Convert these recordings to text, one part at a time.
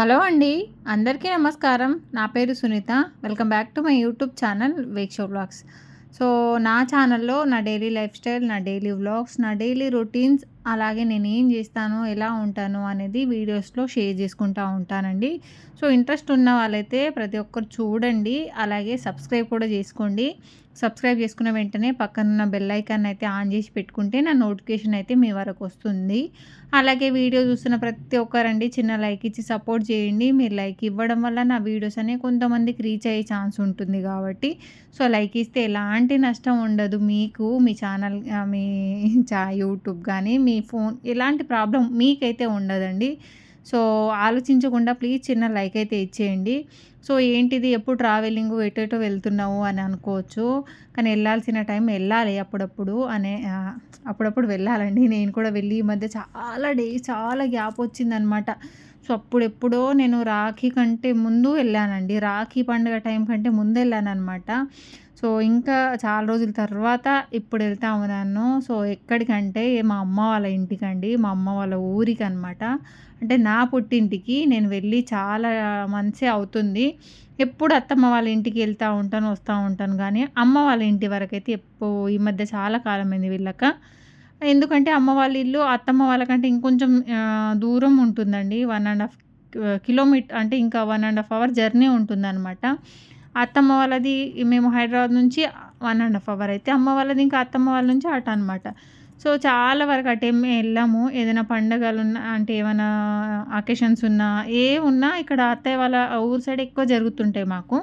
Hello అండి అందరికీ నమస్కారం. నా పేరు Sunitha. Welcome back to my YouTube channel Veeksha vlogs so నా ఛానల్లో నా డైలీ లైఫ్ స్టైల్ నా డైలీ వ్లాగ్స్ నా డైలీ రొటీన్స్ అలాగే నేను ఏం చేస్తాను ఎలా ఉంటాను అనేది వీడియోస్లో షేర్ చేసుకుంటూ ఉంటానండి. సో ఇంట్రెస్ట్ ఉన్న వాళ్ళైతే ప్రతి ఒక్కరు చూడండి అలాగే సబ్స్క్రైబ్ కూడా చేసుకోండి. సబ్స్క్రైబ్ చేసుకున్న వెంటనే పక్కనున్న బెల్ ఐకాన్ అయితే ఆన్ చేసి పెట్టుకుంటే నా నోటిఫికేషన్ అయితే మీ వరకు వస్తుంది. అలాగే వీడియో చూస్తున్న ప్రతి ఒక్కరండి చిన్న లైక్ ఇచ్చి సపోర్ట్ చేయండి. మీరు లైక్ ఇవ్వడం వల్ల నా వీడియోస్ అనేవి కొంతమందికి రీచ్ అయ్యే ఛాన్స్ ఉంటుంది కాబట్టి. సో లైక్ ఇస్తే ఎలాంటి నష్టం ఉండదు. మీకు మీ ఛానల్ మీ చా యూట్యూబ్ కానీ మీ ఫోన్ ఎలాంటి ప్రాబ్లం మీకైతే ఉండదండి. సో ఆలోచించకుండా ప్లీజ్ చిన్న లైక్ అయితే ఇచ్చేయండి. సో ఏంటిది? ఎప్పుడు ట్రావెలింగ్ ఎటెటో వెళ్తున్నావు అని అనుకోవచ్చు. కానీ వెళ్ళాల్సిన టైం వెళ్ళాలి అప్పుడప్పుడు అనే అప్పుడప్పుడు వెళ్ళాలండి. నేను కూడా వెళ్ళి ఈ మధ్య చాలా డేస్ చాలా గ్యాప్ వచ్చిందనమాట. సో అప్పుడెప్పుడో నేను రాఖీ కంటే ముందు వెళ్ళానండి. రాఖీ పండుగ టైం కంటే ముందు వెళ్ళాను అనమాట సో ఇంకా చాలా రోజుల తర్వాత ఇప్పుడు వెళ్తా ఉన్నాను సో ఎక్కడికంటే మా అమ్మ వాళ్ళ ఇంటికండి. మా అమ్మ వాళ్ళ ఊరికి అనమాట అంటే నా పుట్టింటికి నేను వెళ్ళి చాలా మంచి అవుతుంది. ఎప్పుడు అత్తమ్మ వాళ్ళ ఇంటికి వెళ్తూ ఉంటాను వస్తూ ఉంటాను కానీ అమ్మ వాళ్ళ ఇంటి వరకు అయితే ఎప్పుడు ఈ మధ్య చాలా కాలమైంది వెళ్ళక. ఎందుకంటే అమ్మ వాళ్ళ ఇల్లు అత్తమ్మ వాళ్ళకంటే ఇంకొంచెం దూరం ఉంటుందండి. వన్ అండ్ హాఫ్ కిలోమీటర్ అంటే ఇంకా one and half hour journey ఉంటుందన్నమాట అత్తమ్మ వాళ్ళది మేము హైదరాబాద్ నుంచి వన్ అండ్ హాఫ్ అవర్ అయితే అమ్మ వాళ్ళది ఇంకా అత్తమ్మ వాళ్ళ నుంచి అట అనమాట సో చాలా వరకు అటే వెళ్ళాము. ఏదైనా పండగలు ఉన్నా అంటే ఏమైనా అకేషన్స్ ఉన్నా ఏ ఉన్నా ఇక్కడ అత్తయ్య వాళ్ళ ఊరు సైడ్ ఎక్కువ జరుగుతుంటాయి మాకు.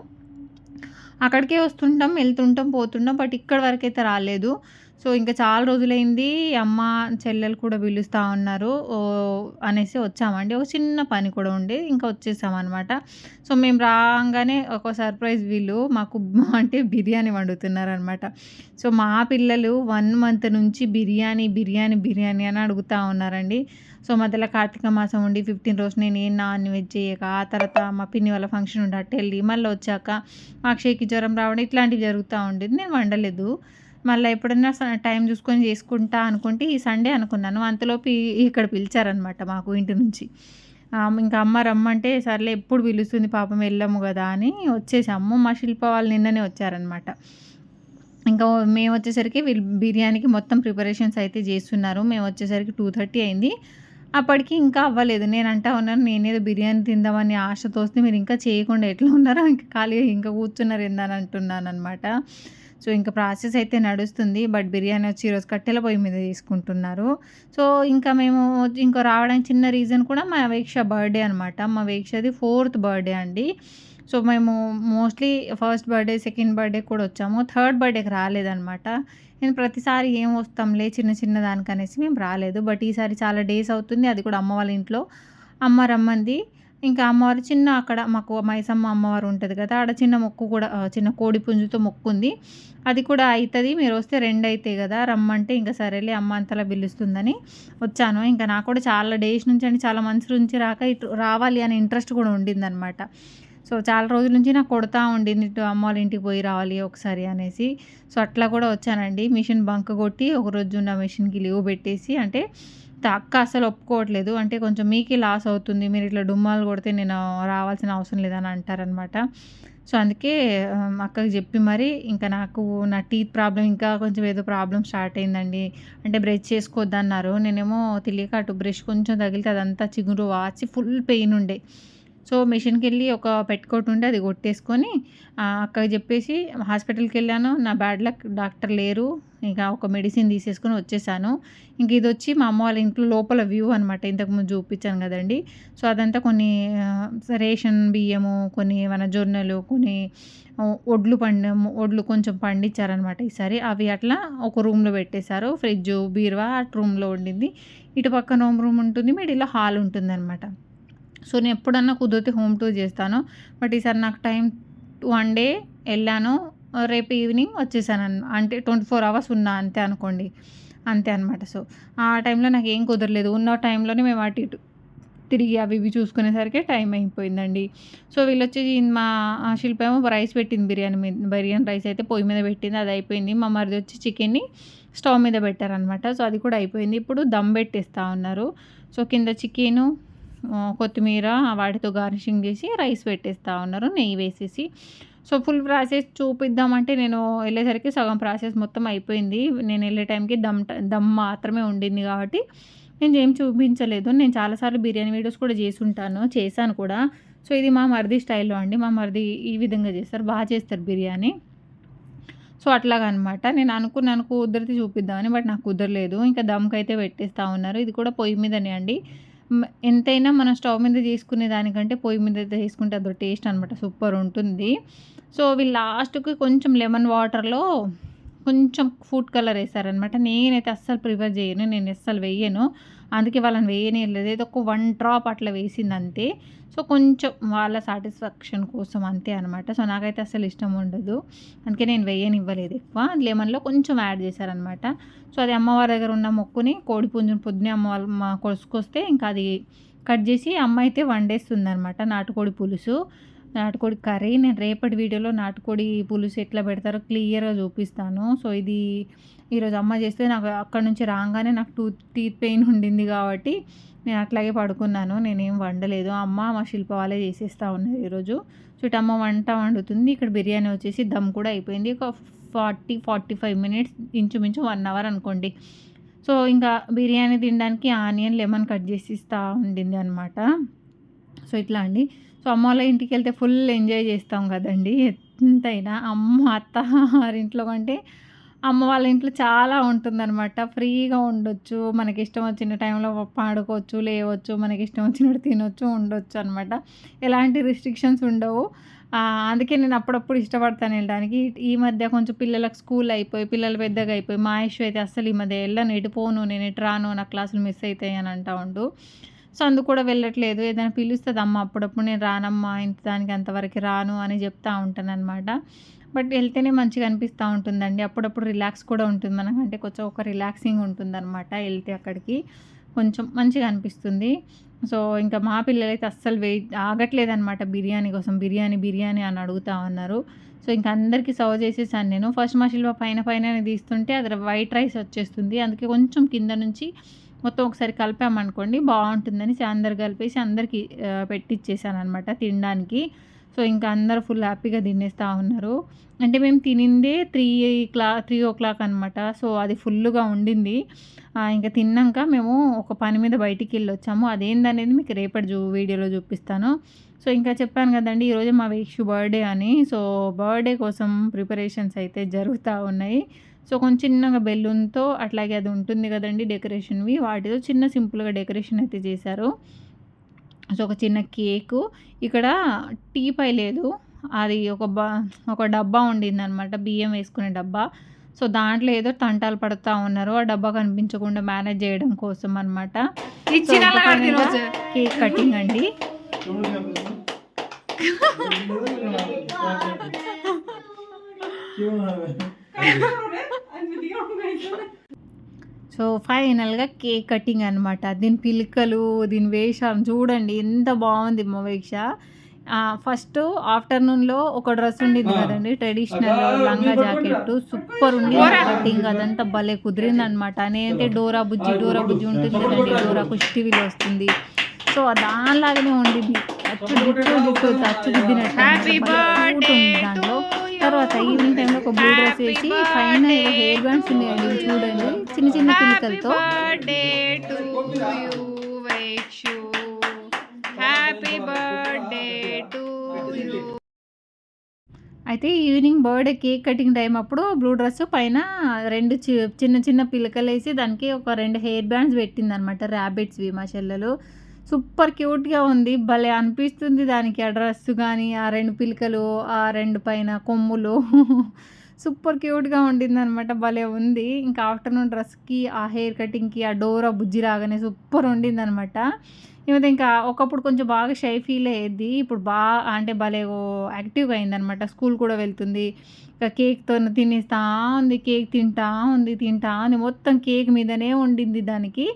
అక్కడికే వస్తుంటాం వెళ్తుంటాం పోతుంటాం బట్ ఇక్కడ వరకు అయితే రాలేదు. సో ఇంకా చాలా రోజులైంది అమ్మ చెల్లెలు కూడా పిలుస్తూ ఉన్నారు. అనేసి వచ్చామండి. ఒక చిన్న పని కూడా ఉండి ఇంకా వచ్చేసామన్నమాట. సో మేము రాగానే ఒక సర్ప్రైజ్ వీళ్ళు మాకు అంటే బిర్యానీ వండుతున్నారనమాట సో మా పిల్లలు వన్ మంత్ నుంచి బిర్యానీ బిర్యానీ బిర్యానీ అని అడుగుతూ ఉన్నారండి. సో మధ్యలో కార్తీక మాసం ఉండి ఫిఫ్టీన్ రోజు నేను ఏం నాన్ వెజ్ చేయక ఆ తర్వాత మా పిన్ని వాళ్ళ ఫంక్షన్ ఉండి అట్టు వెళ్ళి మళ్ళీ వచ్చాక మా అక్షయ్కి జ్వరం రావడం ఇట్లాంటివి జరుగుతూ ఉండేది. నేను వండలేదు. మళ్ళీ ఎప్పుడైనా టైం చూసుకొని చేసుకుంటా అనుకుంటే ఈ సండే అనుకున్నాను. అంతలోపు ఇక్కడ పిలిచారనమాట మాకు ఇంటి నుంచి. ఇంకా అమ్మ రమ్మంటే సర్లే ఎప్పుడు పిలుస్తుంది పాపం వెళ్ళము కదా అని వచ్చేసాము. మా శిల్ప వాళ్ళు నిన్ననే వచ్చారనమాట ఇంకా మేము వచ్చేసరికి వీళ్ళు బిర్యానీకి మొత్తం ప్రిపరేషన్స్ అయితే చేస్తున్నారు. మేము వచ్చేసరికి టూ థర్టీ అయింది. అప్పటికి ఇంకా అవ్వలేదు. నేను అంటా ఉన్నాను నేనేదో బిర్యానీ తిందామని ఆశతో వస్తే మీరు ఇంకా చేయకుండా ఎట్లా ఉన్నారో ఇంకా ఖాళీగా ఇంకా కూర్చున్నారు ఏందని అంటున్నాను అనమాట సో ఇంకా ప్రాసెస్ అయితే నడుస్తుంది. బట్ బిర్యానీ వచ్చి ఈరోజు కట్టెల పొయ్యి మీద తీసుకుంటున్నారు. సో ఇంకా మేము ఇంకా రావడానికి చిన్న రీజన్ కూడా మా వీక్ష బర్త్డే అనమాట మా వీక్షది ఫోర్త్ బర్త్డే అండి. సో మేము mostly first birthday second birthday కూడా వచ్చాము. థర్డ్ బర్త్డేకి రాలేదనమాట నేను ప్రతిసారి ఏం వస్తాంలే చిన్న చిన్న దానికనేసి మేము రాలేదు. బట్ ఈసారి చాలా డేస్ అవుతుంది. అది కూడా అమ్మ వాళ్ళ ఇంట్లో. అమ్మ రమ్మంది. ఇంకా అమ్మవారు చిన్న అక్కడ మాకు మైసమ్మ అమ్మవారు ఉంటుంది కదా ఆడ చిన్న మొక్కు కూడా చిన్న కోడి పుంజుతో మొక్కు ఉంది అది కూడా అవుతుంది మీరు వస్తే రెండు అవుతాయి కదా రమ్మంటే ఇంకా సరేలే అమ్మ అంతలా పిలుస్తుందని వచ్చాను. ఇంకా నాకు కూడా చాలా డేస్ నుంచి అండి చాలా మంత్స్ నుంచి రాక ఇటు రావాలి అనే ఇంట్రెస్ట్ కూడా ఉండిందనమాట సో చాలా రోజుల నుంచి నాకు కొడతా ఉండింది ఇటు అమ్మ వాళ్ళ ఇంటికి పోయి రావాలి ఒకసారి అనేసి. సో అట్లా కూడా వచ్చానండి. మిషన్ బంక్ కొట్టి ఒకరోజు నా మిషన్కి లీవ్ పెట్టేసి అంటే అక్క అసలు ఒప్పుకోవట్లేదు. అంటే కొంచెం మీకే లాస్ అవుతుంది. మీరు ఇట్లా డుమ్మాలు కొడితే నేను రావాల్సిన అవసరం లేదని అంటారనమాట సో అందుకే అక్కకి చెప్పి మరి ఇంకా నాకు నా టీత్ ప్రాబ్లం ఇంకా కొంచెం ఏదో ప్రాబ్లం స్టార్ట్ అయిందండి. అంటే బ్రష్ చేసుకోవద్దన్నారు. నేనేమో తెలియక అటు బ్రష్ కొంచెం తగిలితే అదంతా చిగురు వాచి ఫుల్ పెయిన్ ఉండే. సో మిషన్కి వెళ్ళి ఒక పెట్టుకోటి ఉండి అది కొట్టేసుకొని అక్కకి చెప్పేసి హాస్పిటల్కి వెళ్ళాను. నా బ్యాడ్ లక్ డాక్టర్ లేరు. ఇంకా ఒక మెడిసిన్ తీసేసుకొని వచ్చేసాను. ఇంక ఇది వచ్చి మా అమ్మ వాళ్ళ ఇంట్లో లోపల వ్యూ అనమాట ఇంతకుముందు చూపించాను కదండి. సో అదంతా కొన్ని రేషన్ బియ్యము కొన్ని మన జొన్నలు కొన్ని ఒడ్లు పండి ఒడ్లు కొంచెం పండించారనమాట ఈసారి. అవి అట్లా ఒక రూమ్లో పెట్టేశారు. ఫ్రిడ్జ్ బీరువా అటు రూమ్లో ఉండింది. ఇటు పక్కన హోమ్ రూమ్ ఉంటుంది మిడిల్లో హాల్ ఉంటుంది అనమాట సో నేను ఎప్పుడన్నా కుదిరితే హోమ్ టూర్ చేస్తాను. బట్ ఈసారి నాకు టైం వన్ డే వెళ్ళాను. రేపు ఈవినింగ్ వచ్చేసాను అంటే ట్వంటీ ఫోర్ అవర్స్ ఉన్నా అంతే అనుకోండి. అంతే అనమాట సో ఆ టైంలో నాకు ఏం కుదరలేదు. ఉన్న టైంలోనే మేము అటు ఇటు తిరిగి అవి ఇవి చూసుకునేసరికి టైం అయిపోయిందండి. సో వీళ్ళు వచ్చేసి మా శిల్పేమో రైస్ పెట్టింది బిర్యానీ మీద బిర్యానీ రైస్ అయితే పొయ్యి మీద పెట్టింది. అది అయిపోయింది. మా మరిది వచ్చి చికెన్ని స్టవ్ మీద పెట్టారనమాట సో అది కూడా అయిపోయింది. ఇప్పుడు దమ్ పెట్టేస్తా ఉన్నారు. సో కింద చికెను కొత్తిమీర వాటితో గార్నిషింగ్ చేసి రైస్ పెట్టేస్తూ ఉన్నారు నెయ్యి వేసేసి. సో ఫుల్ ప్రాసెస్ చూపిద్దామంటే నేను వెళ్ళేసరికి సగం ప్రాసెస్ మొత్తం అయిపోయింది. నేను వెళ్ళే టైంకి దమ్ ట- దమ్ మాత్రమే ఉండింది కాబట్టి నేను ఏం చూపించలేదు. నేను చాలాసార్లు బిర్యానీ వీడియోస్ కూడా చేసి ఉంటాను చేశాను కూడా. సో ఇది మా మరిది స్టైల్లో అండి. మా మరిది ఈ విధంగా చేస్తారు బాగా చేస్తారు బిర్యానీ. సో అట్లాగనమాట. నేను అనుకున్నాను కుదిరితే చూపిద్దామని బట్ నాకు కుదరలేదు. ఇంకా దమ్కి అయితే పెట్టేస్తూ ఉన్నారు. ఇది కూడా పొయ్యి మీదనే అండి. ఎంతైనా మనం స్టవ్ మీద చేసుకునే దానికంటే పొయ్యి మీద అయితే చేసుకుంటే అదో టేస్ట్ అనమాట సూపర్ ఉంటుంది. సో వీళ్ళు లాస్ట్కి కొంచెం లెమన్ వాటర్లో కొంచెం ఫుడ్ కలర్ వేసారనమాట నేనైతే అస్సలు ప్రిఫర్ చేయను నేను అస్సలు వేయను. అందుకే వాళ్ళని వేయనియలేదు ఏదో ఒక వన్ డ్రాప్ అట్లా వేసింది అంతే సో కొంచెం వాళ్ళ సాటిస్ఫాక్షన్ కోసం అంతే అనమాట సో నాకైతే అసలు ఇష్టం ఉండదు. అందుకే నేను వేయనివ్వలేదు ఎక్కువ. లెమన్లో కొంచెం యాడ్ చేశారనమాట సో అది అమ్మవారి దగ్గర ఉన్న మొక్కుని కోడి పుంజుని పొద్దునే అమ్మవారు మా కొలుసుకొస్తే ఇంకా అది కట్ చేసి అమ్మ అయితే వండేస్తుంది అనమాట నాటుకోడి పులుసు. నాటుకోడి కర్రీ. నేను రేపటి వీడియోలో నాటుకోడి పులుసు ఎట్లా పెడతారో క్లియర్గా చూపిస్తాను. సో ఇది ఈరోజు అమ్మ చేస్తే నాకు అక్కడ నుంచి రాగానే నాకు టూత్ టీత్ పెయిన్ ఉండింది కాబట్టి నేను అట్లాగే పడుకున్నాను. నేనేం వండలేదు. అమ్మ మా శిల్ప వాళ్ళే చేసేస్తూ ఉన్నారు ఈరోజు. సో అమ్మ వంట వండుతుంది. ఇక్కడ బిర్యానీ వచ్చేసి దమ్ కూడా అయిపోయింది. ఒక ఫార్టీ ఫార్టీ ఫైవ్ మినిట్స్ ఇంచుమించు వన్ అవర్ అనుకోండి. సో ఇంకా బిర్యానీ తినడానికి ఆనియన్ లెమన్ కట్ చేసి ఇస్తూ ఉండింది అనమాట సో ఇట్లా అండి. సో అమ్మ వాళ్ళ ఇంటికి వెళ్తే ఫుల్ ఎంజాయ్ చేస్తాం కదండి. ఎంతైనా అమ్మ అత్త వారింట్లో కంటే అమ్మ వాళ్ళ ఇంట్లో చాలా ఉంటుందన్నమాట. ఫ్రీగా ఉండొచ్చు మనకి ఇష్టం వచ్చిన టైంలో పాడుకోవచ్చు లేవచ్చు మనకి ఇష్టం వచ్చినట్టు తినొచ్చు ఉండొచ్చు అనమాట ఎలాంటి రిస్ట్రిక్షన్స్ ఉండవు. అందుకే నేను అప్పుడప్పుడు ఇష్టపడతాను వెళ్ళడానికి. ఈ మధ్య కొంచెం పిల్లలకు స్కూల్ అయిపోయి పిల్లలు పెద్దగా అయిపోయి మా ఇష్యూ అయితే అస్సలు ఈ మధ్య వెళ్ళను ఎటు పోను నేను ఎటు రాను నా క్లాసులు మిస్ అవుతాయి అని అంటా ఉండు. సో అందుకు కూడా వెళ్ళట్లేదు. ఏదైనా పిలుస్తుంది అమ్మ అప్పుడప్పుడు నేను రానమ్మా ఇంత దానికి అంతవరకు రాను అని చెప్తూ ఉంటాను అనమాట బట్ వెళ్తేనే మంచిగా అనిపిస్తూ ఉంటుందండి. అప్పుడప్పుడు రిలాక్స్ కూడా ఉంటుంది మనకంటే. కొంచెం ఒక రిలాక్సింగ్ ఉంటుంది అనమాట వెళ్తే అక్కడికి. కొంచెం మంచిగా అనిపిస్తుంది. సో ఇంకా మా పిల్లలైతే అస్సలు వెయిట్ ఆగట్లేదు అనమాట బిర్యానీ కోసం. బిర్యానీ బిర్యానీ అని అడుగుతా ఉన్నారు. సో ఇంకా అందరికీ సర్వ్ చేసేసాను నేను. ఫస్ట్ మా శిల్వ పైన పైన తీస్తుంటే అది వైట్ రైస్ వచ్చేస్తుంది. అందుకే కొంచెం కింద నుంచి మొత్తం ఒకసారి కలిపామనుకోండి బాగుంటుందని అందరు కలిపేసి అందరికీ ఆ, పెట్టిచ్చేసాను అనమాట తినడానికి. సో ఇంకా అందరు ఫుల్ హ్యాపీగా తినేస్తూ ఉన్నారు. అంటే మేము తినిందే త్రీ క్లా త్రీ ఓ క్లాక్ అనమాట సో అది ఫుల్గా ఉండింది. ఇంకా తిన్నాక మేము ఒక పని మీద బయటికి వెళ్ళి వచ్చాము అదేందనేది మీకు రేపటి చూ వీడియోలో చూపిస్తాను. సో ఇంకా చెప్పాను కదండి ఈరోజు మా వీక్షు బర్త్డే అని. సో బర్త్డే కోసం ప్రిపరేషన్స్ అయితే జరుగుతూ ఉన్నాయి. సో కొంచెం చిన్నగా బెలూన్తో అట్లాగే అది ఉంటుంది కదండి డెకరేషన్వి వాటితో చిన్న సింపుల్గా డెకరేషన్ అయితే చేశారు సో ఒక చిన్న కేకు ఇక్కడ టీ పై లేదు అది ఒక బా ఒక డబ్బా ఉండింది అనమాట బియ్యం వేసుకునే డబ్బా సో దాంట్లో ఏదో తంటాలు పడుతూ ఉన్నారు ఆ డబ్బా కనిపించకుండా మేనేజ్ చేయడం కోసం అనమాట కేక్ కటింగ్ అండి సో ఫైనల్గా కేక్ కటింగ్ అనమాట దీని పిలకలు దీని వేషాలు చూడండి ఎంత బాగుంది మా వీక్ష ఫస్ట్ ఆఫ్టర్నూన్లో ఒక డ్రెస్ ఉండింది కదండి ట్రెడిషనల్ లంగా జాకెట్ సూపర్ ఉంది కటింగ్ అదంతా భలే కుదిరింది అనమాట నేనైతే డోరా బుజ్జి డోరా బుజ్జి ఉంటుంది కదండి డోరా కుష్టివిలో వస్తుంది. సో దానిలాగానే ఉండింది. అచ్చు అచ్చు గుద్దినట్టు దాంట్లో. తర్వాత ఈవినింగ్ టైంలో ఒక బ్లూ డ్రెస్ వేసి పైన హెయిర్ బ్యాండ్స్ ఉన్నాయండి చూడండి. చిన్న చిన్న యు అయితే evening birthday cake cutting time అప్పుడు బ్లూ డ్రెస్ పైన రెండు చిన్న చిన్న పిలకలు వేసి దానికి ఒక రెండు హెయిర్ బ్యాండ్స్ పెట్టింది అనమాట ర్యాబిట్స్వి మా చెల్లెలు. సూపర్ క్యూట్గా ఉంది. భలే అనిపిస్తుంది దానికి ఆ డ్రెస్ కానీ ఆ రెండు పిలకలు ఆ రెండు పైన కొమ్ములు. సూపర్ క్యూట్గా ఉండింది అనమాట భలే ఉంది. ఇంకా ఆఫ్టర్నూన్ డ్రెస్కి ఆ హెయిర్ కటింగ్కి ఆ డోరా బుజ్జి రాగానే సూపర్ ఉండింది అనమాట ఈమె ఇంకా ఒకప్పుడు కొంచెం బాగా షై ఫీల్ అయ్యేది ఇప్పుడు బాగా అంటే భలే ఓ యాక్టివ్గా అయిందనమాట స్కూల్ కూడా వెళ్తుంది. ఇంకా కేక్తో తినేస్తా ఉంది కేక్ తింటా ఉంది తింటా ఉంది. మొత్తం కేక్ మీదనే ఉండింది దానికి.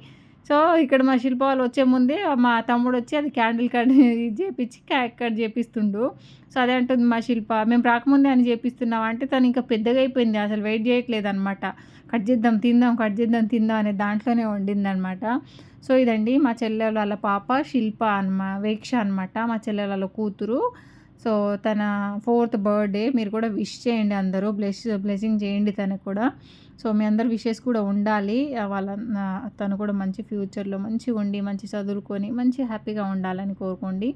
సో ఇక్కడ మా శిల్ప వచ్చే ముందే మా తమ్ముడు వచ్చి అది క్యాండిల్ కట్ చేపించి క్యాక్ కట్ చేపిస్తుండు. సో అదే అంటుంది మా శిల్ప మేము రాకముందే అని చేపిస్తున్నాం అంటే తను ఇంకా పెద్దగా అయిపోయింది అసలు వెయిట్ చేయట్లేదు అనమాట కట్ చేద్దాం తిందాం కట్ చేద్దాం తిందాం అనే దాంట్లోనే వండిందనమాట సో ఇదండి మా చెల్లెల వాళ్ళ పాప శిల్ప అనమా వేక్ష అనమాట మా చెల్లెల వాళ్ళ కూతురు. సో తన ఫోర్త్ బర్త్డే మీరు కూడా విష్ చేయండి అందరూ బ్లెస్ బ్లెస్సింగ్ చేయండి తనకు కూడా. సో మీ అందరు విషెస్ కూడా ఉండాలి. వాళ్ళ తను కూడా మంచి ఫ్యూచర్లో మంచిగా ఉండి మంచి చదువుకొని మంచి హ్యాపీగా ఉండాలని కోరుకోండి.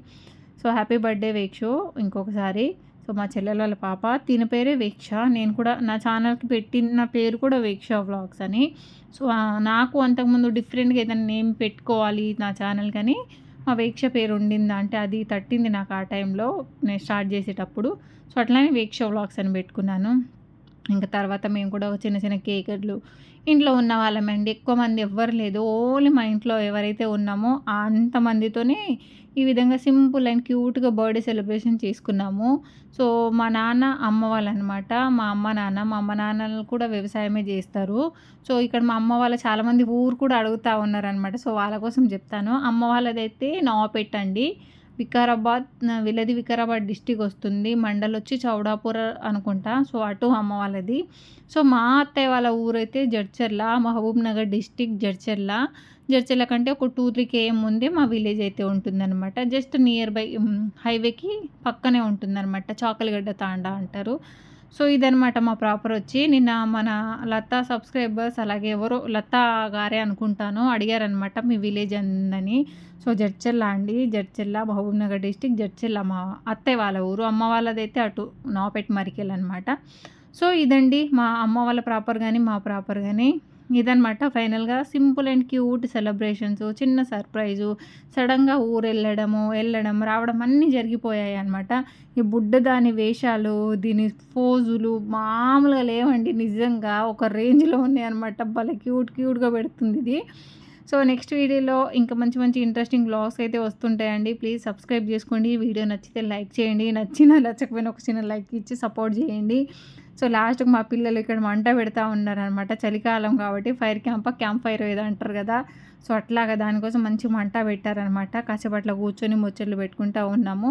సో హ్యాపీ బర్త్డే వేక్షో ఇంకొకసారి. సో మా చెల్లెల వాళ్ళ పాప తిన పేరే వేక్ష. నేను కూడా నా ఛానల్కి పెట్టిన పేరు కూడా వేక్ష వ్లాగ్స్ అని. సో నాకు అంతకుముందు డిఫరెంట్గా ఏదైనా నేమ్ పెట్టుకోవాలి నా ఛానల్ కానీ మా వేక్ష పేరు ఉండిందా అంటే అది తట్టింది నాకు ఆ టైంలో నేను స్టార్ట్ చేసేటప్పుడు. సో అట్లానే వేక్ష వ్లాగ్స్ అని పెట్టుకున్నాను. ఇంకా తర్వాత మేము కూడా ఒక చిన్న చిన్న కేకర్లు ఇంట్లో ఉన్న వాళ్ళమండి ఎక్కువ మంది ఎవ్వరు లేదు. ఓన్లీ మా ఇంట్లో ఎవరైతే ఉన్నామో అంతమందితోనే ఈ విధంగా సింపుల్ అండ్ క్యూట్గా బర్త్డే సెలబ్రేషన్ చేసుకున్నాము. సో మా నాన్న అమ్మ వాళ్ళనమాట. మా అమ్మ నాన్న మా అమ్మ నాన్నలు కూడా వ్యవసాయమే చేస్తారు. సో ఇక్కడ మా అమ్మ వాళ్ళ చాలామంది ఊరు కూడా అడుగుతూ ఉన్నారనమాట. సో వాళ్ళ కోసం చెప్తాను. అమ్మ వాళ్ళదైతే నా పెట్టండి వికారాబాద్ నా- వీళ్ళది వికారాబాద్ డిస్టిక్ వస్తుంది. మండల్ వచ్చి చౌడాపూర్ అనుకుంటా. సో అటు అమ్మ వాళ్ళది. సో మా అత్తయ్య వాళ్ళ ఊరైతే జడ్చర్ల మహబూబ్ నగర్ డిస్టిక్ జడ్చర్ల. జడ్చర్ల కంటే ఒక టూ త్రీ కేఎం ముందే మా విలేజ్ అయితే ఉంటుందన్నమాట. జస్ట్ నియర్ బై హైవేకి పక్కనే ఉంటుందన్నమాట. చాకలిగడ్డ తాండా అంటారు. సో ఇదనమాట మా ప్రాపర్ వచ్చి. నిన్న మన లతా సబ్స్క్రైబర్స్ అలాగే ఎవరో లతా గారే అనుకుంటాను అడిగారనమాట మీ విలేజ్ అందని సో జడ్చెల్ల అండి. జడ్చెల్ల మహబూబ్నగర్ డిస్టిక్ జడ్చెల్ల మా అత్తయ్య వాళ్ళ ఊరు. అమ్మ వాళ్ళదైతే అటు నాపెట్ మరికెల్ అనమాట సో ఇదండి మా అమ్మ వాళ్ళ ప్రాపర్ కానీ మా ప్రాపర్ కానీ ఇదనమాట ఫైనల్గా సింపుల్ అండ్ క్యూట్ సెలబ్రేషన్స్ చిన్న సర్ప్రైజు సడన్గా ఊరు వెళ్ళడము వెళ్ళడం రావడం అన్నీ జరిగిపోయాయి అనమాట ఈ బుడ్డ దాని వేషాలు దీని ఫోజులు మామూలుగా లేవండి నిజంగా ఒక రేంజ్లో ఉన్నాయి అనమాట భలే క్యూట్ క్యూట్గా పెడుతుంది ఇది. సో నెక్స్ట్ వీడియోలో ఇంకా మంచి మంచి ఇంట్రెస్టింగ్ బ్లాగ్స్ అయితే వస్తుంటాయండి. ప్లీజ్ సబ్స్క్రైబ్ చేసుకోండి. వీడియో నచ్చితే లైక్ చేయండి. నచ్చినా నచ్చకపోయినా ఒక చిన్న లైక్ ఇచ్చి సపోర్ట్ చేయండి. సో లాస్ట్కి మా పిల్లలు ఇక్కడ మంట పెడతా ఉన్నారనమాట చలికాలం కాబట్టి ఫైర్ క్యాంప్ క్యాంప్ ఫైర్ ఏదో అంటారు కదా. సో అట్లాగా దానికోసం మంచి మంట పెట్టారనమాట కాసేపు అట్లా కూర్చొని ముచ్చట్లు పెట్టుకుంటూ ఉన్నాము.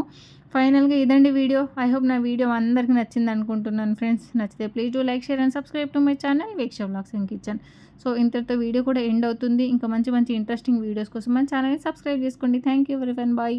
ఫైనల్గా ఇదండి వీడియో. ఐ హోప్ నా వీడియో అందరికీ నచ్చింది అనుకుంటున్నాను ఫ్రెండ్స్. నచ్చితే please do like share and subscribe to my channel Veeksha blogs and kitchen. So ఇంతటితో వీడియో కూడా ఎండ్ అవుతుంది. ఇంకా మంచి మంచి ఇంట్రెస్టింగ్ వీడియోస్ కోసం మన ఛానల్ని సబ్స్క్రైబ్ చేసుకోండి. Thank you very bye bye.